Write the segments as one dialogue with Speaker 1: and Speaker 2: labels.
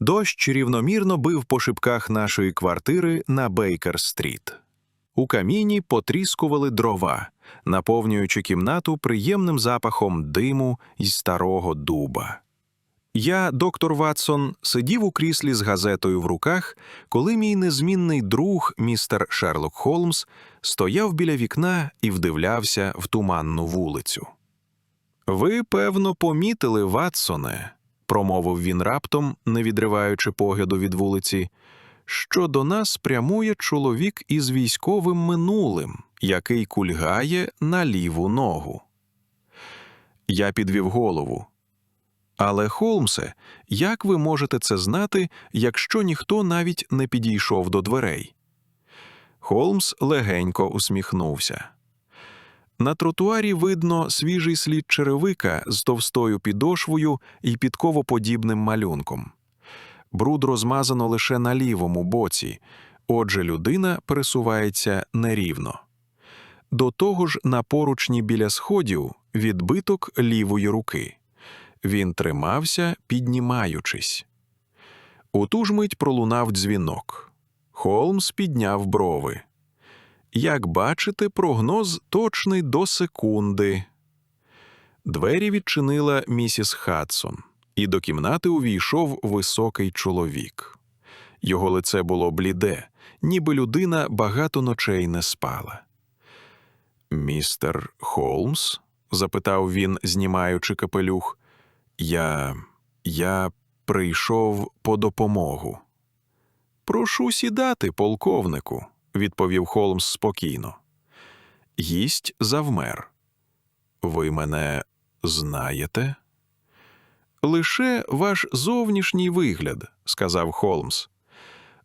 Speaker 1: Дощ рівномірно бив по шибках нашої квартири на Бейкер-стріт. У каміні потріскували дрова, наповнюючи кімнату приємним запахом диму й старого дуба. Я, доктор Ватсон, сидів у кріслі з газетою в руках, коли мій незмінний друг, містер Шерлок Холмс, стояв біля вікна і вдивлявся в туманну вулицю. Ви, певно, помітили, Ватсоне, промовив він раптом, не відриваючи погляду від вулиці, що до нас прямує чоловік із військовим минулим, який кульгає на ліву ногу. Я підвів голову. Але, Холмсе, як ви можете це знати, якщо ніхто навіть не підійшов до дверей? Холмс легенько усміхнувся. На тротуарі видно свіжий слід черевика з товстою підошвою і підковоподібним малюнком. Бруд розмазано лише на лівому боці, отже, людина пересувається нерівно. До того ж, на поручні біля сходів відбиток лівої руки. Він тримався, піднімаючись. У ту ж мить пролунав дзвінок. Холмс підняв брови. Як бачите, прогноз точний до секунди. Двері відчинила місіс Хадсон, і до кімнати увійшов високий чоловік. Його лице було бліде, ніби людина багато ночей не спала. Містер Холмс? запитав він, знімаючи капелюх. Я. я прийшов по допомогу. Прошу сідати, полковнику, відповів Холмс спокійно. Гість завмер. Ви мене знаєте? Лише ваш зовнішній вигляд, сказав Холмс.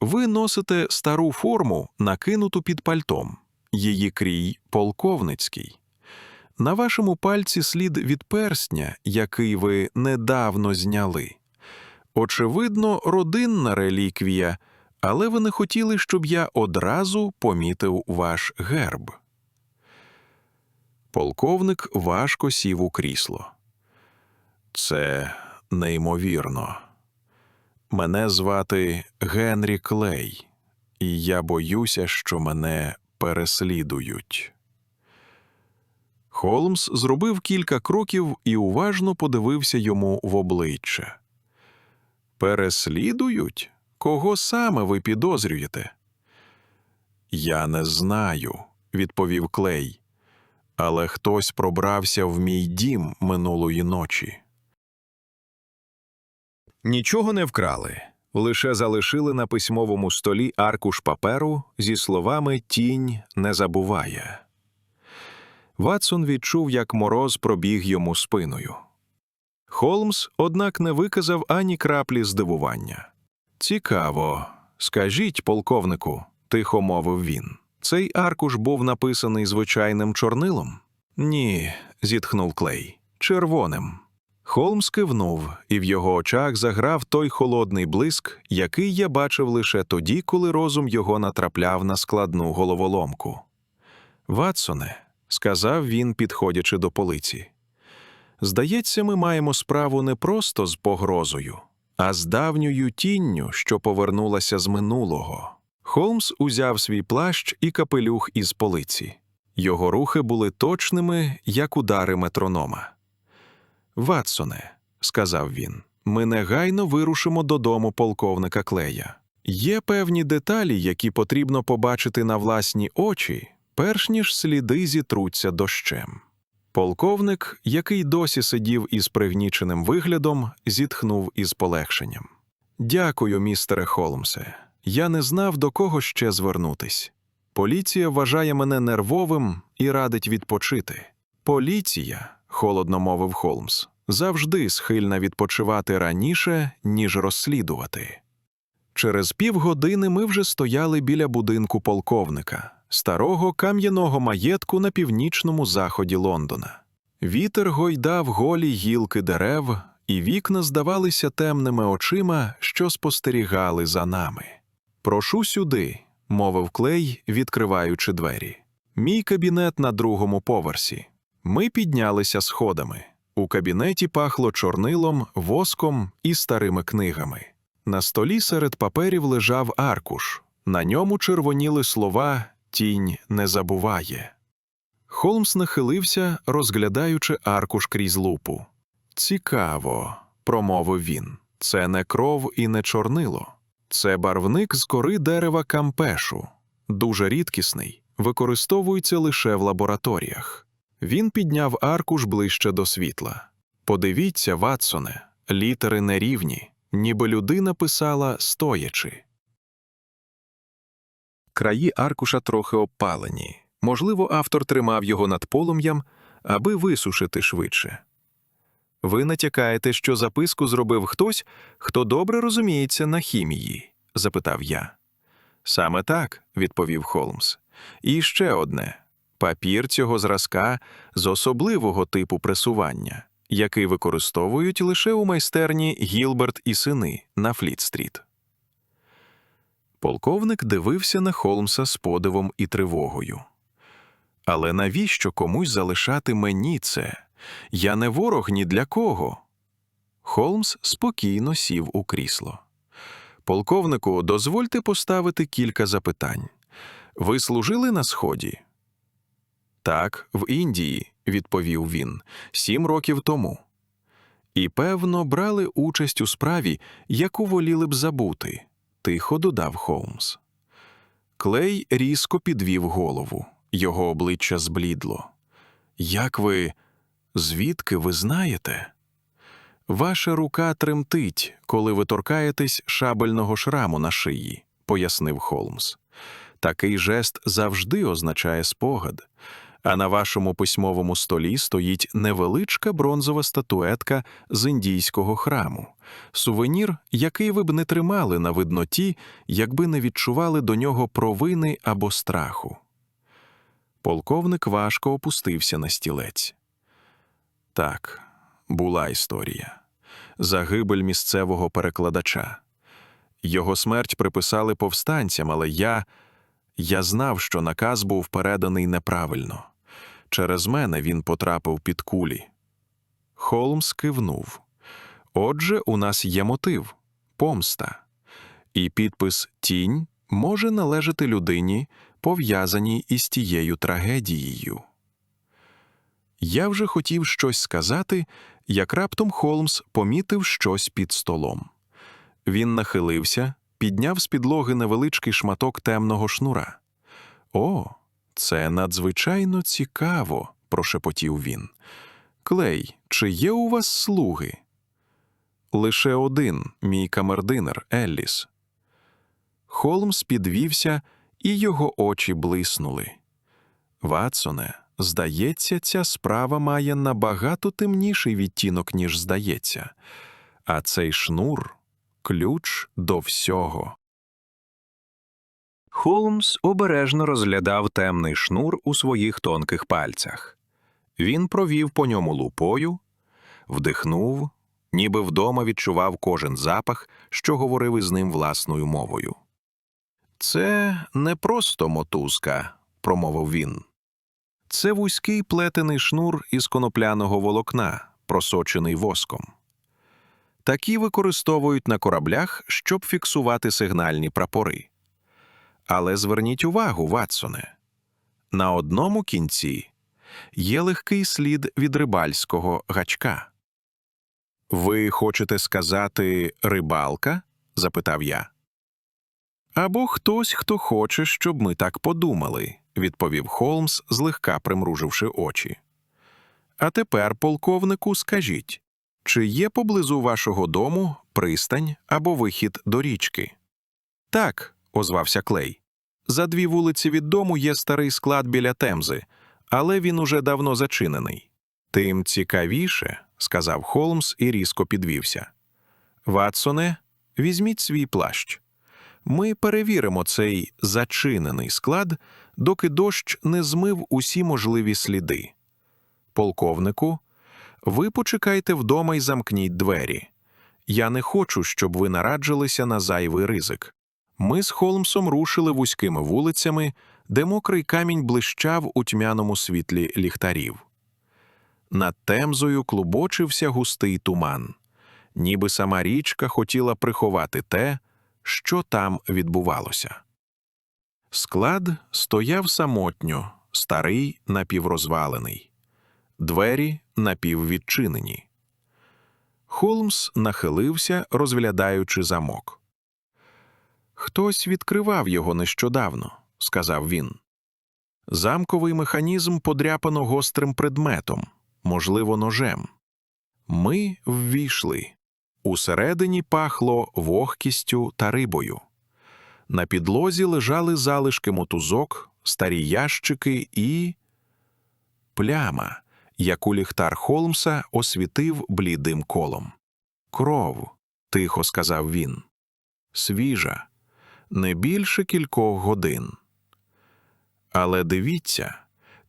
Speaker 1: Ви носите стару форму, накинуту під пальтом, її крій полковницький. На вашому пальці слід від перстня, який ви недавно зняли. Очевидно, родинна реліквія, але ви не хотіли, щоб я одразу помітив ваш герб. Полковник важко сів у крісло. Це неймовірно. Мене звати Генрі Клей, і я боюся, що мене переслідують. Холмс зробив кілька кроків і уважно подивився йому в обличчя. Переслідують? Кого саме ви підозрюєте? Я не знаю, відповів Клей. Але хтось пробрався в мій дім минулої ночі. Нічого не вкрали, лише залишили на письмовому столі аркуш паперу зі словами Тінь не забуває. Ватсон відчув, як мороз пробіг йому спиною. Холмс, однак, не виказав ані краплі здивування. Цікаво, скажіть, полковнику, тихо мовив він. Цей аркуш був написаний звичайним чорнилом? Ні, зітхнув Клей. Червоним. Холмс кивнув, і в його очах заграв той холодний блиск, який я бачив лише тоді, коли розум його натрапляв на складну головоломку. Ватсоне, сказав він, підходячи до полиці. Здається, ми маємо справу не просто з погрозою, а з давньою тінню, що повернулася з минулого. Холмс узяв свій плащ і капелюх із полиці. Його рухи були точними, як удари метронома. Ватсоне, сказав він, ми негайно вирушимо додому полковника Клея. Є певні деталі, які потрібно побачити на власні очі, перш ніж сліди зітруться дощем. Полковник, який досі сидів із пригніченим виглядом, зітхнув із полегшенням. Дякую, містере Холмсе. Я не знав, до кого ще звернутись. Поліція вважає мене нервовим і радить відпочити. Поліція, холодно мовив Холмс, завжди схильна відпочивати раніше, ніж розслідувати. Через півгодини ми вже стояли біля будинку полковника, старого кам'яного маєтку на північному заході Лондона. Вітер гойдав голі гілки дерев, і вікна здавалися темними очима, що спостерігали за нами. Прошу сюди, мовив Клей, відкриваючи двері. Мій кабінет на другому поверсі. Ми піднялися сходами. У кабінеті пахло чорнилом, воском і старими книгами. На столі серед паперів лежав аркуш. На ньому червоніли слова Тінь не забуває. Холмс нахилився, розглядаючи аркуш крізь лупу. Цікаво, промовив він. Це не кров і не чорнило. Це барвник з кори дерева кампешу, дуже рідкісний, використовується лише в лабораторіях. Він підняв аркуш ближче до світла. Подивіться, Ватсоне, літери нерівні, ніби людина писала стоячи. Краї аркуша трохи обпалені. Можливо, автор тримав його над полум'ям, аби висушити швидше. Ви натякаєте, що записку зробив хтось, хто добре розуміється на хімії? запитав я. Саме так, відповів Холмс. І ще одне папір цього зразка з особливого типу пресування, який використовують лише у майстерні Гілберт і сини на Фліт-стріт. Полковник дивився на Холмса з подивом і тривогою. Але навіщо комусь залишати мені це? Я не ворог ні для кого. Холмс спокійно сів у крісло. Полковнику, дозвольте поставити кілька запитань. Ви служили на сході? Так, в Індії, відповів він, сім років тому. І, певно, брали участь у справі, яку воліли б забути, тихо додав Холмс. Клей різко підвів голову, його обличчя зблідло. Як ви. Звідки ви знаєте? Ваша рука тремтить, коли ви торкаєтесь шабельного шраму на шиї, пояснив Холмс. Такий жест завжди означає спогад, а на вашому письмовому столі стоїть невеличка бронзова статуетка з індійського храму, сувенір, який ви б не тримали на видноті, якби не відчували до нього провини або страху. Полковник важко опустився на стілець. Так, була історія. Загибель місцевого перекладача. Його смерть приписали повстанцям, але я. Я знав, що наказ був переданий неправильно. Через мене він потрапив під кулі. Холмс кивнув. Отже, у нас є мотив помста. І підпис Тінь може належати людині, пов'язаній із тією трагедією. Я вже хотів щось сказати, як раптом Холмс помітив щось під столом. Він нахилився, підняв з підлоги невеличкий шматок темного шнура. О, це надзвичайно цікаво, прошепотів він. Клей, чи є у вас слуги? Лише один, мій камердинер Елліс. Холмс підвівся, і його очі блиснули. Ватсоне, здається, ця справа має набагато темніший відтінок, ніж здається, а цей шнур ключ до всього. Холмс обережно розглядав темний шнур у своїх тонких пальцях. Він провів по ньому лупою, вдихнув, ніби вдома відчував кожен запах, що говорив із ним власною мовою. Це не просто мотузка, промовив він. Це вузький плетений шнур із конопляного волокна, просочений воском. Такі використовують на кораблях, щоб фіксувати сигнальні прапори. Але зверніть увагу, Ватсоне, на одному кінці є легкий слід від рибальського гачка. Ви хочете сказати рибалка? запитав я. Або хтось, хто хоче, щоб ми так подумали, відповів Холмс, злегка примруживши очі. А тепер, полковнику, скажіть, чи є поблизу вашого дому пристань або вихід до річки? Так, озвався Клей. За дві вулиці від дому є старий склад біля темзи, але він уже давно зачинений. Тим цікавіше, сказав Холмс і різко підвівся. Ватсоне, візьміть свій плащ. Ми перевіримо цей зачинений склад, доки дощ не змив усі можливі сліди. Полковнику, ви почекайте вдома і замкніть двері. Я не хочу, щоб ви нараджилися на зайвий ризик. Ми з Холмсом рушили вузькими вулицями, де мокрий камінь блищав у тьмяному світлі ліхтарів. Над темзою клубочився густий туман. ніби сама річка хотіла приховати те, що там відбувалося. Склад стояв самотньо, старий напіврозвалений, двері напіввідчинені. Холмс нахилився, розглядаючи замок. Хтось відкривав його нещодавно, сказав він. Замковий механізм подряпано гострим предметом, можливо, ножем. Ми ввійшли. Усередині пахло вогкістю та рибою. На підлозі лежали залишки мотузок, старі ящики і. пляма, яку ліхтар Холмса освітив блідим колом. Кров, тихо сказав він. Свіжа, не більше кількох годин. Але дивіться,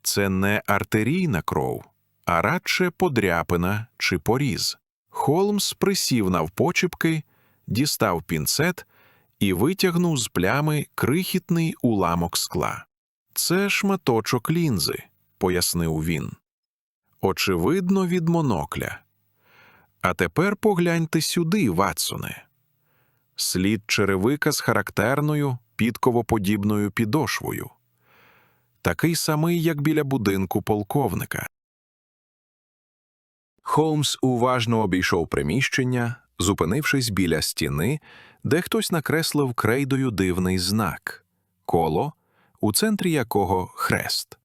Speaker 1: це не артерійна кров, а радше подряпина чи поріз. Холмс присів навпочіпки, дістав пінцет і витягнув з плями крихітний уламок скла. Це шматочок лінзи, пояснив він. Очевидно, від монокля. А тепер погляньте сюди, Ватсоне. Слід черевика з характерною підковоподібною підошвою. Такий самий, як біля будинку полковника. Холмс уважно обійшов приміщення, зупинившись біля стіни, де хтось накреслив крейдою дивний знак коло, у центрі якого хрест.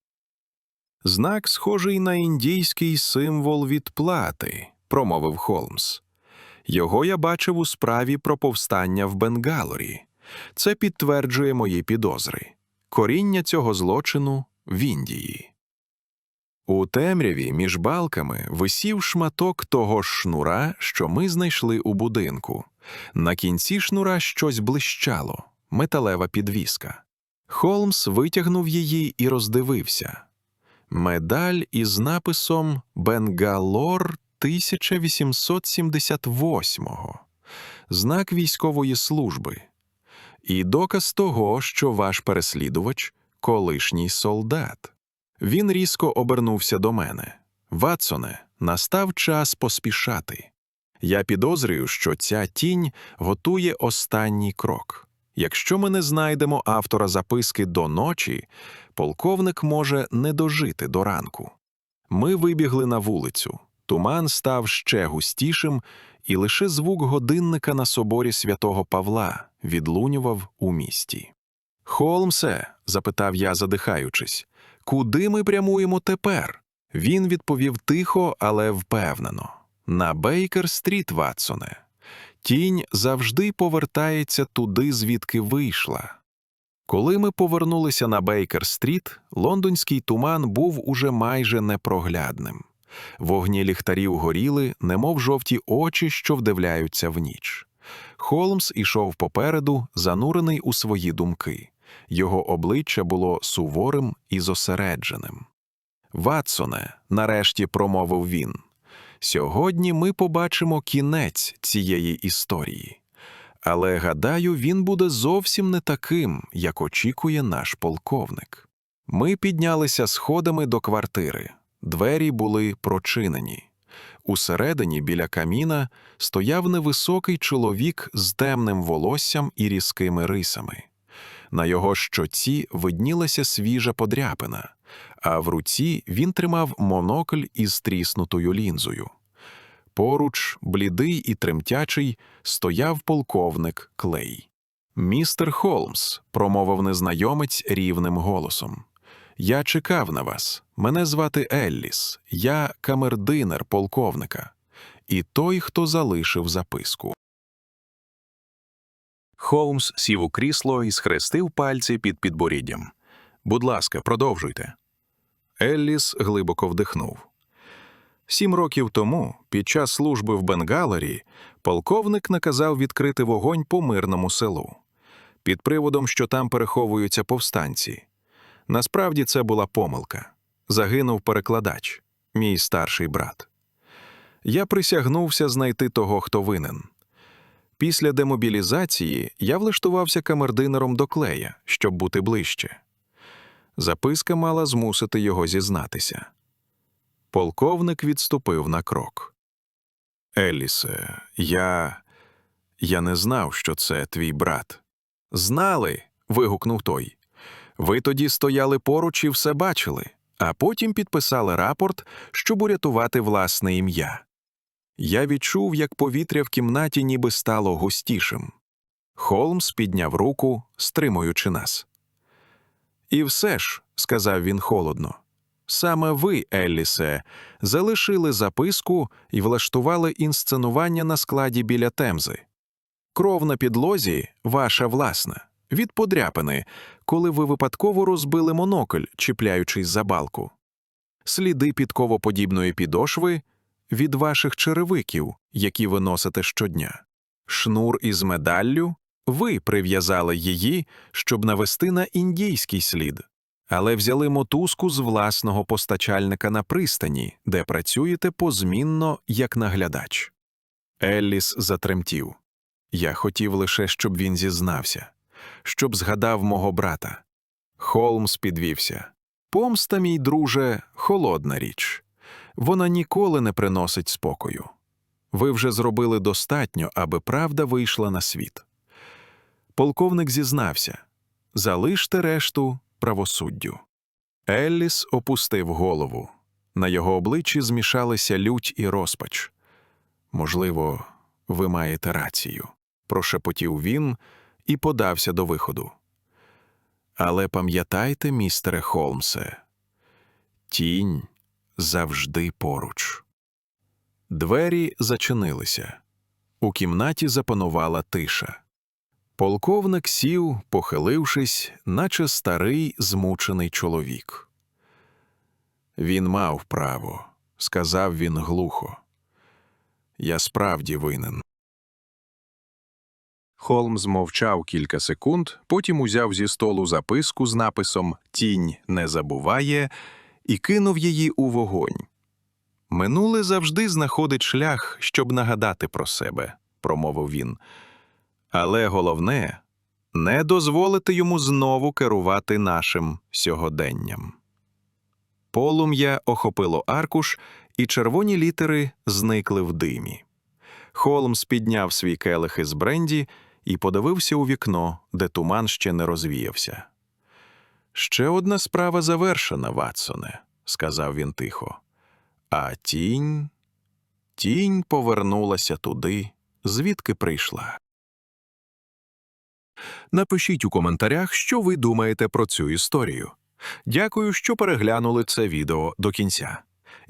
Speaker 1: Знак схожий на індійський символ відплати, промовив Холмс. Його я бачив у справі про повстання в Бенгалорі. Це підтверджує мої підозри. Коріння цього злочину в Індії. У темряві між балками висів шматок того ж шнура, що ми знайшли у будинку. На кінці шнура щось блищало металева підвіска. Холмс витягнув її і роздивився. Медаль із написом Бенгалор 1878-го. Знак військової служби. І доказ того, що ваш переслідувач колишній солдат. Він різко обернувся до мене. Ватсоне, настав час поспішати. Я підозрюю, що ця тінь готує останній крок. Якщо ми не знайдемо автора записки до ночі, полковник може не дожити до ранку. Ми вибігли на вулицю. Туман став ще густішим, і лише звук годинника на соборі святого Павла відлунював у місті. Холмсе, запитав я, задихаючись, куди ми прямуємо тепер? Він відповів тихо, але впевнено. На Бейкер-стріт, Ватсоне. Тінь завжди повертається туди, звідки вийшла. Коли ми повернулися на Бейкер-стріт, лондонський туман був уже майже непроглядним. Вогні ліхтарів горіли, немов жовті очі, що вдивляються в ніч. Холмс ішов попереду, занурений у свої думки. Його обличчя було суворим і зосередженим. Ватсоне, нарешті промовив він, сьогодні ми побачимо кінець цієї історії. Але, гадаю, він буде зовсім не таким, як очікує наш полковник. Ми піднялися сходами до квартири. Двері були прочинені. Усередині, біля каміна, стояв невисокий чоловік з темним волоссям і різкими рисами. На його щоці виднілася свіжа подряпина, а в руці він тримав монокль із тріснутою лінзою. Поруч, блідий і тремтячий, стояв полковник Клей. Містер Холмс, промовив незнайомець рівним голосом. Я чекав на вас. Мене звати Елліс, я камердинер полковника, і той, хто залишив записку. Холмс сів у крісло і схрестив пальці під підборіддям. Будь ласка, продовжуйте. Елліс глибоко вдихнув. Сім років тому, під час служби в Бенгалері, полковник наказав відкрити вогонь по мирному селу під приводом, що там переховуються повстанці. Насправді це була помилка. Загинув перекладач, мій старший брат. Я присягнувся знайти того, хто винен. Після демобілізації я влаштувався камердинером до клея, щоб бути ближче. Записка мала змусити його зізнатися. Полковник відступив на крок. Елісе, я. Я не знав, що це твій брат. Знали. вигукнув той. Ви тоді стояли поруч і все бачили, а потім підписали рапорт, щоб урятувати власне ім'я. Я відчув, як повітря в кімнаті ніби стало густішим. Холмс підняв руку, стримуючи нас. І все ж, сказав він холодно, саме ви, Еллісе, залишили записку і влаштували інсценування на складі біля темзи. Кров на підлозі ваша власна, від подряпини, коли ви випадково розбили монокль, чіпляючись за балку. Сліди підковоподібної підошви від ваших черевиків, які ви носите щодня. Шнур із медаллю ви прив'язали її, щоб навести на індійський слід, але взяли мотузку з власного постачальника на пристані, де працюєте позмінно як наглядач. Елліс затремтів. Я хотів лише, щоб він зізнався, щоб згадав мого брата. Холмс підвівся. Помста, мій друже, холодна річ. Вона ніколи не приносить спокою. Ви вже зробили достатньо, аби правда вийшла на світ. Полковник зізнався залиште решту правосуддю. Елліс опустив голову. На його обличчі змішалися лють і розпач. Можливо, ви маєте рацію, прошепотів він і подався до виходу. Але пам'ятайте, містере Холмсе, тінь завжди поруч. Двері зачинилися. У кімнаті запанувала тиша. Полковник сів, похилившись, наче старий змучений чоловік. Він мав право, сказав він глухо. Я справді винен. Холмс мовчав кілька секунд, потім узяв зі столу записку з написом Тінь не забуває і кинув її у вогонь. Минуле завжди знаходить шлях, щоб нагадати про себе, промовив він. Але головне не дозволити йому знову керувати нашим сьогоденням. Полум'я охопило аркуш, і червоні літери зникли в димі. Холмс підняв свій келих із бренді і подивився у вікно, де туман ще не розвіявся. Ще одна справа завершена, Ватсоне, сказав він тихо. А тінь. Тінь повернулася туди, звідки прийшла. Напишіть у коментарях, що ви думаєте про цю історію. Дякую, що переглянули це відео до кінця.